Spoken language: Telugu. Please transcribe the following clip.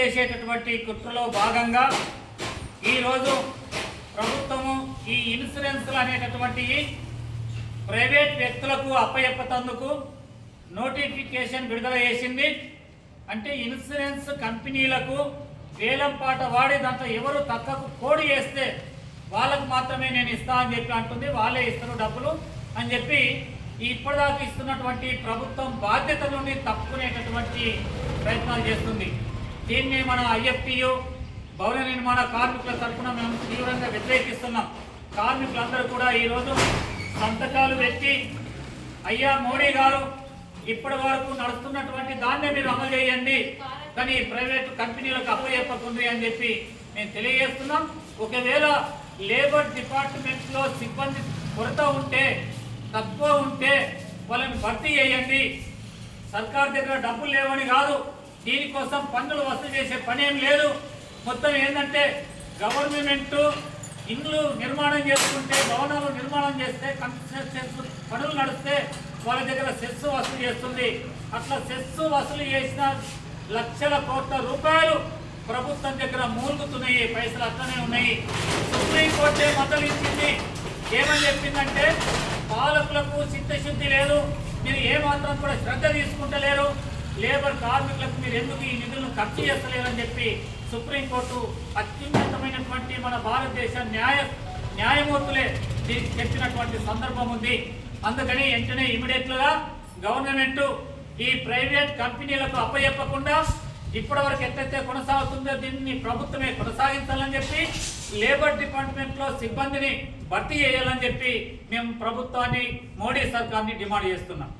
చేసేటటువంటి కుట్రలో భాగంగా ఈరోజు ప్రభుత్వము ఈ ఇన్సూరెన్స్లు అనేటటువంటివి ప్రైవేట్ వ్యక్తులకు అప్పయెప్పతందుకు నోటిఫికేషన్ విడుదల చేసింది. అంటే ఇన్సూరెన్స్ కంపెనీలకు వేలం పాట వాడి దాంట్లో ఎవరు తక్కకు కోడి వేస్తే వాళ్ళకు మాత్రమే నేను ఇస్తా అని చెప్పి అంటుంది. వాళ్ళే ఇస్తారు డబ్బులు అని చెప్పి ఇప్పటిదాకా ఇస్తున్నటువంటి ప్రభుత్వం బాధ్యత నుండి తప్పుకునేటటువంటి ప్రయత్నాలు చేస్తుంది. దీన్ని మన ఐఎఫ్టియు భవన నిర్మాణ కార్మికుల తరఫున మేము తీవ్రంగా వ్యతిరేకిస్తున్నాం. కార్మికులందరూ కూడా ఈరోజు సంతకాలు పెట్టి అయ్యా మోడీ గారు ఇప్పటి వరకు నడుస్తున్నటువంటి దాన్నే మీరు అమలు చేయండి. కానీ ప్రైవేట్ కంపెనీలకు అప్పచెప్పకుంది అని చెప్పి మేము తెలియజేస్తున్నాం. ఒకవేళ లేబర్ డిపార్ట్మెంట్లో సిబ్బంది కొరత ఉంటే తక్కువ ఉంటే వాళ్ళని భర్తీ చేయండి. సర్కార్ దగ్గర డబ్బులు లేవని కాదు. దీనికోసం పన్నులు వసూలు చేసే పని ఏం లేదు. మొత్తం ఏంటంటే గవర్నమెంట్ ఇండ్లు నిర్మాణం చేసుకుంటే భవనాలు నిర్మాణం చేస్తే కన్స్ట్రక్షన్స్ పనులు నడిస్తే వాళ్ళ దగ్గర సెస్ వసూలు చేస్తుంది. అట్లా సెస్ వసూలు చేసిన లక్షల కోట్ల రూపాయలు ప్రభుత్వం దగ్గర మూలుగుతున్నాయి. పైసలు అట్లనే ఉన్నాయి. సుప్రీంకోర్టు మద్దతు ఇచ్చింది ఏమని చెప్పిందంటే పాలకులకు చిత్తశుద్ధి లేదు. మీరు ఏమాత్రం కూడా శ్రద్ధ తీసుకుంటలేదు లేబర్ కార్మికులకు మీరు ఎందుకు ఈ నిధులను ఖర్చు చేస్తలేరని చెప్పి సుప్రీంకోర్టు అత్యున్నతమైనటువంటి మన భారతదేశ న్యాయ న్యాయమూర్తులే దీనికి చెప్పినటువంటి సందర్భం ఉంది. అందుకని వెంటనే ఇమీడియట్లుగా గవర్నమెంట్ ఈ ప్రైవేట్ కంపెనీలకు అప్పచెప్పకుండా ఇప్పటివరకు ఎట్లయితే కొనసాగుతుందో దీన్ని ప్రభుత్వమే కొనసాగించాలని చెప్పి లేబర్ డిపార్ట్మెంట్లో సిబ్బందిని భర్తీ చేయాలని చెప్పి మేము ప్రభుత్వాన్ని మోడీ సర్కార్ని డిమాండ్ చేస్తున్నాం.